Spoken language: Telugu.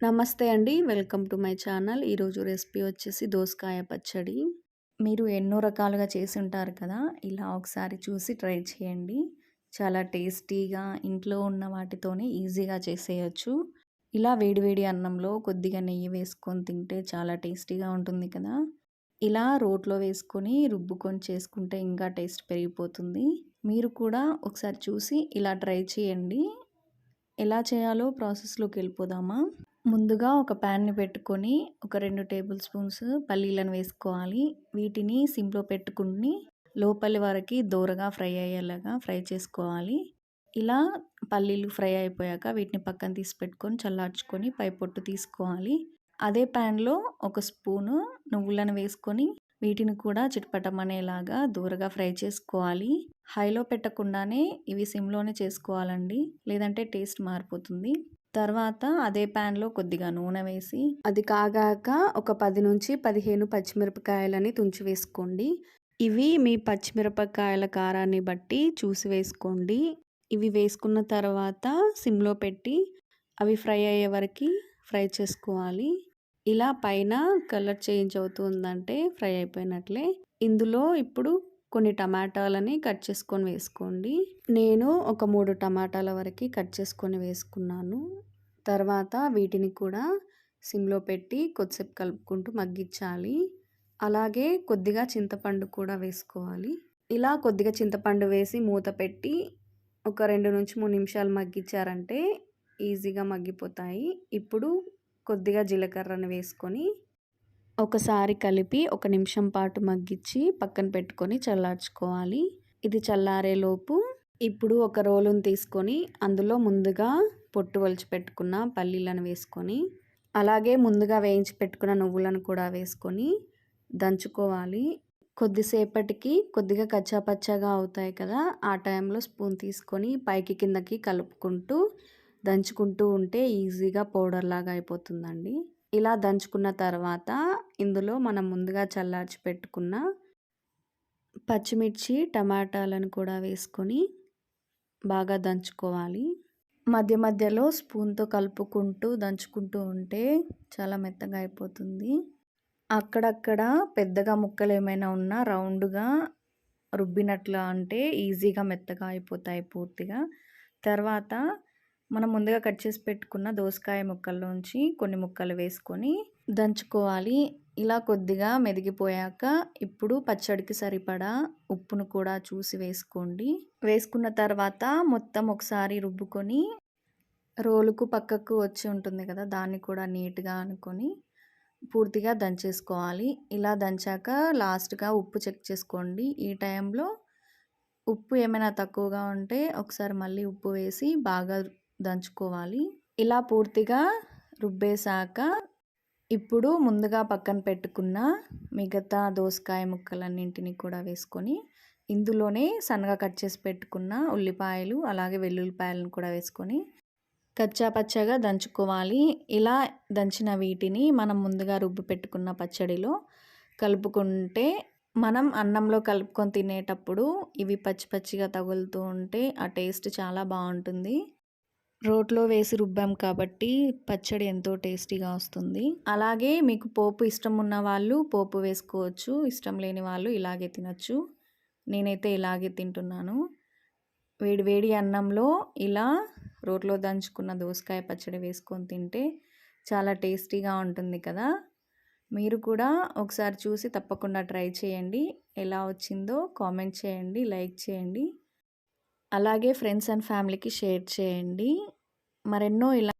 నమస్తే అండి. Welcome to my channel. ఈరోజు రెసిపీ వచ్చేసి దోసకాయ పచ్చడి. మీరు ఎన్నో రకాలుగా చేసి ఉంటారు కదా ఇలా ఒకసారి చూసి ట్రై చేయండి. చాలా టేస్టీగా ఇంట్లో ఉన్న వాటితోనే ఈజీగా చేసేయచ్చు. ఇలా వేడివేడి అన్నంలో కొద్దిగా నెయ్యి వేసుకొని తింటే చాలా టేస్టీగా ఉంటుంది కదా. ఇలా రోట్లో వేసుకొని రుబ్బుకొని చేసుకుంటే ఇంకా టేస్ట్ పెరిగిపోతుంది. మీరు కూడా ఒకసారి చూసి ఇలా ట్రై చేయండి. ఎలా చేయాలో ప్రాసెస్లోకి వెళ్ళిపోదామా? ముందుగా ఒక ప్యాన్ని పెట్టుకొని ఒక రెండు టేబుల్ స్పూన్స్ పల్లీలను వేసుకోవాలి. వీటిని సిమ్లో పెట్టుకుని లోపలి వరకు దూరగా ఫ్రై అయ్యేలాగా ఫ్రై చేసుకోవాలి. ఇలా పల్లీలు ఫ్రై అయిపోయాక వీటిని పక్కన తీసి పెట్టుకొని చల్లార్చుకొని పై పొట్టు తీసుకోవాలి. అదే ప్యాన్లో ఒక స్పూను నువ్వులను వేసుకొని వీటిని కూడా చిటపటమనేలాగా దూరగా ఫ్రై చేసుకోవాలి. హైలో పెట్టకుండానే ఇవి సిమ్లోనే చేసుకోవాలండి. లేదంటే టేస్ట్ మారిపోతుంది. తర్వాత అదే ప్యాన్లో కొద్దిగా నూనె వేసి అది కాగాక ఒక పది నుంచి పదిహేను పచ్చిమిరపకాయలని తుంచి వేసుకోండి. ఇవి మీ పచ్చిమిరపకాయల కారాన్ని బట్టి చూసి వేసుకోండి. ఇవి వేసుకున్న తర్వాత సిమ్లో పెట్టి అవి ఫ్రై అయ్యే వరకు ఫ్రై చేసుకోవాలి. ఇలా పైన కలర్ చేంజ్ అవుతుందంటే ఫ్రై అయిపోయినట్లే. ఇందులో ఇప్పుడు కొన్ని టమాటాలని కట్ చేసుకొని వేసుకోండి. నేను ఒక మూడు టమాటాల వరకు కట్ చేసుకొని వేసుకున్నాను. తర్వాత వీటిని కూడా సిమ్లో పెట్టి కొద్దిసేపు కలుపుకుంటూ మగ్గించాలి. అలాగే కొద్దిగా చింతపండు కూడా వేసుకోవాలి. ఇలా కొద్దిగా చింతపండు వేసి మూత పెట్టి ఒక రెండు నుంచి మూడు నిమిషాలు మగ్గించారంటే ఈజీగా మగ్గిపోతాయి. ఇప్పుడు కొద్దిగా జీలకర్రను వేసుకొని ఒకసారి కలిపి ఒక నిమిషం పాటు మగ్గించి పక్కన పెట్టుకొని చల్లార్చుకోవాలి. ఇది చల్లారేలోపు ఇప్పుడు ఒక రోలును తీసుకొని అందులో ముందుగా పొట్టు వలిచి పెట్టుకున్న పల్లీలను వేసుకొని అలాగే ముందుగా వేయించి పెట్టుకున్న నువ్వులను కూడా వేసుకొని దంచుకోవాలి. కొద్దిసేపటికి కొద్దిగా కచ్చాపచ్చాగా అవుతాయి కదా ఆ టైంలో స్పూన్ తీసుకొని పైకి కిందకి కలుపుకుంటూ దంచుకుంటూ ఉంటే ఈజీగా పౌడర్ లాగా అయిపోతుందండి. ఇలా దంచుకున్న తర్వాత ఇందులో మనం ముందుగా చల్లార్చి పెట్టుకున్న పచ్చిమిర్చి టమాటాలను కూడా వేసుకొని బాగా దంచుకోవాలి. మధ్య మధ్యలో స్పూన్తో కలుపుకుంటూ దంచుకుంటూ ఉంటే చాలా మెత్తగా అయిపోతుంది. అక్కడక్కడ పెద్దగా ముక్కలు ఏమైనా ఉన్నా రౌండ్గా రుబ్బినట్లు అంటే ఈజీగా మెత్తగా అయిపోతాయి పూర్తిగా. తర్వాత మనం ముందుగా కట్ చేసి పెట్టుకున్న దోసకాయ ముక్కల్లోంచి కొన్ని ముక్కలు వేసుకొని దంచుకోవాలి. ఇలా కొద్దిగా మెదిగిపోయాక ఇప్పుడు పచ్చడికి సరిపడా ఉప్పును కూడా చూసి వేసుకోండి. వేసుకున్న తర్వాత మొత్తం ఒకసారి రుబ్బుకొని రోలుకు పక్కకు వచ్చి ఉంటుంది కదా దాన్ని కూడా నీట్గా అనుకొని పూర్తిగా దంచేసుకోవాలి. ఇలా దంచాక లాస్ట్గా ఉప్పు చెక్ చేసుకోండి. ఈ టైంలో ఉప్పు ఏమైనా తక్కువగా ఉంటే ఒకసారి మళ్ళీ ఉప్పు వేసి బాగా దంచుకోవాలి. ఇలా పూర్తిగా రుబ్బేశాక ఇప్పుడు ముందుగా పక్కన పెట్టుకున్న మిగతా దోసకాయ ముక్కలన్నింటినీ కూడా వేసుకొని ఇందులోనే సన్నగా కట్ చేసి పెట్టుకున్న ఉల్లిపాయలు అలాగే వెల్లుల్లిపాయలను కూడా వేసుకొని కచ్చా పచ్చగా దంచుకోవాలి. ఇలా దంచిన వీటిని మనం ముందుగా రుబ్బి పెట్టుకున్న పచ్చడిలో కలుపుకుంటే మనం అన్నంలో కలుపుకొని తినేటప్పుడు ఇవి పచ్చి పచ్చిగా తగులుతూ ఉంటే ఆ టేస్ట్ చాలా బాగుంటుంది. రోట్లో వేసి రుబ్బాం కాబట్టి పచ్చడి ఎంతో టేస్టీగా వస్తుంది. అలాగే మీకు పోపు ఇష్టం ఉన్న వాళ్ళు పోపు వేసుకోవచ్చు ఇష్టం లేని వాళ్ళు ఇలాగే తినచ్చు. నేనైతే ఇలాగే తింటున్నాను. వేడి వేడి అన్నంలో ఇలా రోట్లో దంచుకున్న దోసకాయ పచ్చడి వేసుకొని తింటే చాలా టేస్టీగా ఉంటుంది కదా. మీరు కూడా ఒకసారి చూసి తప్పకుండా ట్రై చేయండి. ఎలా వచ్చిందో కామెంట్ చేయండి లైక్ చేయండి. అలాగే ఫ్రెండ్స్ అండ్ ఫ్యామిలీకి షేర్ చేయండి. మరెన్నో ఇలా